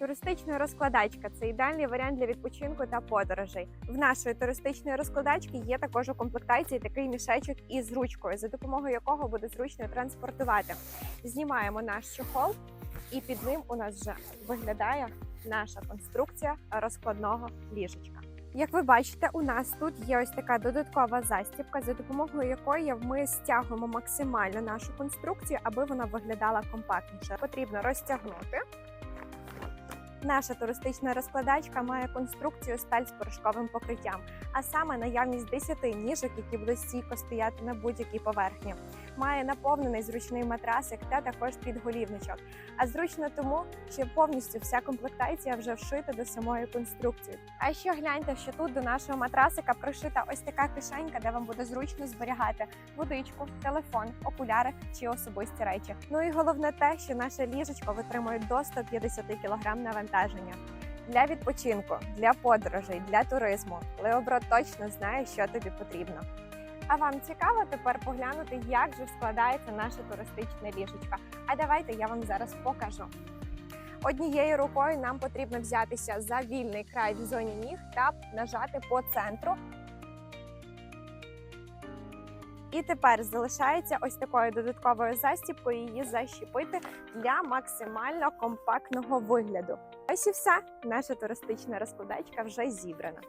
Туристична розкладачка це ідеальний варіант для відпочинку та подорожей. В нашої туристичної розкладачки є також у комплектації такий мішечок із ручкою, за допомогою якого буде зручно транспортувати. Знімаємо наш чохол, і під ним у нас вже виглядає наша конструкція розкладного ліжечка. Як ви бачите, у нас тут є ось така додаткова застібка, за допомогою якої ми стягуємо максимально нашу конструкцію, аби вона виглядала компактніше. Потрібно розтягнути. Наша туристична розкладачка має конструкцію сталь з порошковим покриттям, а саме наявність 10 ніжок, які будуть стійко стояти на будь-якій поверхні. Має наповнений зручний матрасик та також підголівничок. А зручно тому, що повністю вся комплектація вже вшита до самої конструкції. А ще гляньте, що тут до нашого матрасика пришита ось така кишенька, де вам буде зручно зберігати водичку, телефон, окуляри чи особисті речі. Ну і головне те, що наше ліжечко витримує до 150 кг навантаження. Для відпочинку, для подорожей, для туризму Леобро точно знає, що тобі потрібно. А вам цікаво тепер поглянути, як же складається наше туристичне ліжечко? А давайте я вам зараз покажу. Однією рукою нам потрібно взятися за вільний край в зоні ніг та нажати по центру. І тепер залишається ось такою додатковою застіпкою її защепити для максимально компактного вигляду. Ось і все. Наша туристична розкладачка вже зібрана.